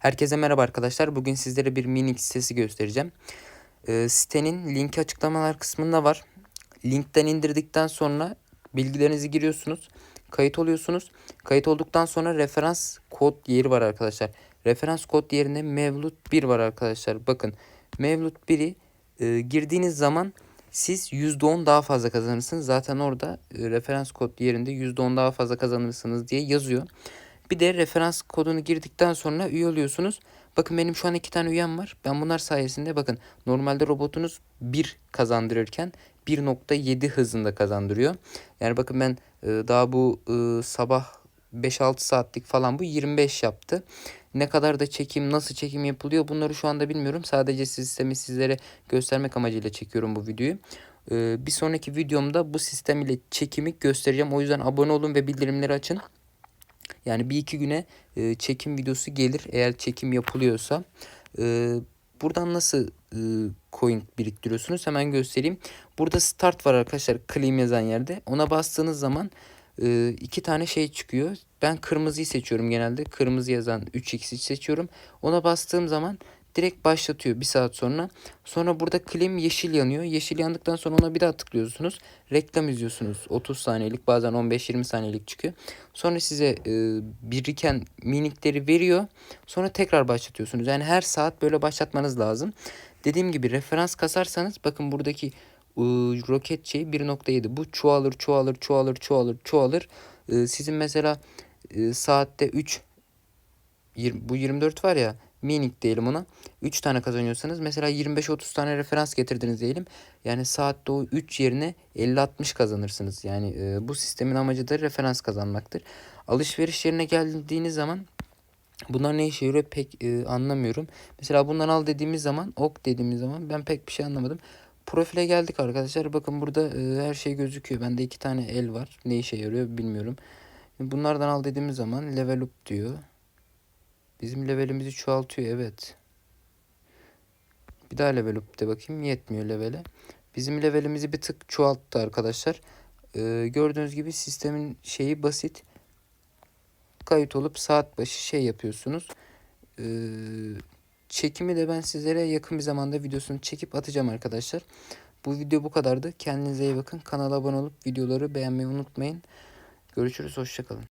Herkese merhaba arkadaşlar. Bugün sizlere bir minik sitesi göstereceğim. Ee, sitenin linki açıklamalar kısmında var. Linkten indirdikten sonra bilgilerinizi giriyorsunuz. Kayıt oluyorsunuz. Kayıt olduktan sonra referans kod yeri var arkadaşlar. Referans kod yerine Mevlut 1 var arkadaşlar. Bakın Mevlut 1'i e, girdiğiniz zaman siz %10 daha fazla kazanırsınız. Zaten orada e, referans kod yerinde %10 daha fazla kazanırsınız diye yazıyor. Bir de referans kodunu girdikten sonra üye oluyorsunuz. Bakın benim şu an iki tane üyem var. Ben bunlar sayesinde bakın normalde robotunuz 1 kazandırırken 1.7 hızında kazandırıyor. Yani bakın ben e, daha bu e, sabah 5-6 saatlik falan bu 25 yaptı. Ne kadar da çekim, nasıl çekim yapılıyor bunları şu anda bilmiyorum. Sadece sistemi sizlere göstermek amacıyla çekiyorum bu videoyu. E, bir sonraki videomda bu sistem ile çekimi göstereceğim. O yüzden abone olun ve bildirimleri açın. Yani bir iki güne e, çekim videosu gelir eğer çekim yapılıyorsa. E, buradan nasıl e, coin biriktiriyorsunuz hemen göstereyim. Burada start var arkadaşlar claim yazan yerde. Ona bastığınız zaman e, iki tane şey çıkıyor. Ben kırmızıyı seçiyorum genelde. Kırmızı yazan 3x'i seçiyorum. Ona bastığım zaman direkt başlatıyor bir saat sonra. Sonra burada claim yeşil yanıyor. Yeşil yandıktan sonra ona bir daha tıklıyorsunuz. Reklam izliyorsunuz. 30 saniyelik bazen 15-20 saniyelik çıkıyor. Sonra size e, biriken minikleri veriyor. Sonra tekrar başlatıyorsunuz. Yani her saat böyle başlatmanız lazım. Dediğim gibi referans kasarsanız bakın buradaki e, roket şeyi 1.7 bu çoğalır çoğalır çoğalır çoğalır çoğalır. E, sizin mesela e, saatte 3 20, bu 24 var ya minik diyelim ona. 3 tane kazanıyorsanız mesela 25-30 tane referans getirdiniz diyelim. Yani saatte o 3 yerine 50-60 kazanırsınız. Yani e, bu sistemin amacı da referans kazanmaktır. Alışveriş yerine geldiğiniz zaman bunlar ne işe yarıyor pek e, anlamıyorum. Mesela bundan al dediğimiz zaman ok dediğimiz zaman ben pek bir şey anlamadım. Profile geldik arkadaşlar. Bakın burada e, her şey gözüküyor. Bende iki tane el var. Ne işe yarıyor bilmiyorum. Bunlardan al dediğimiz zaman level up diyor. Bizim levelimizi çoğaltıyor evet. Bir daha level up de bakayım yetmiyor levele. Bizim levelimizi bir tık çoğalttı arkadaşlar. Ee, gördüğünüz gibi sistemin şeyi basit. Kayıt olup saat başı şey yapıyorsunuz. Ee, çekimi de ben sizlere yakın bir zamanda videosunu çekip atacağım arkadaşlar. Bu video bu kadardı. Kendinize iyi bakın. Kanala abone olup videoları beğenmeyi unutmayın. Görüşürüz. Hoşçakalın.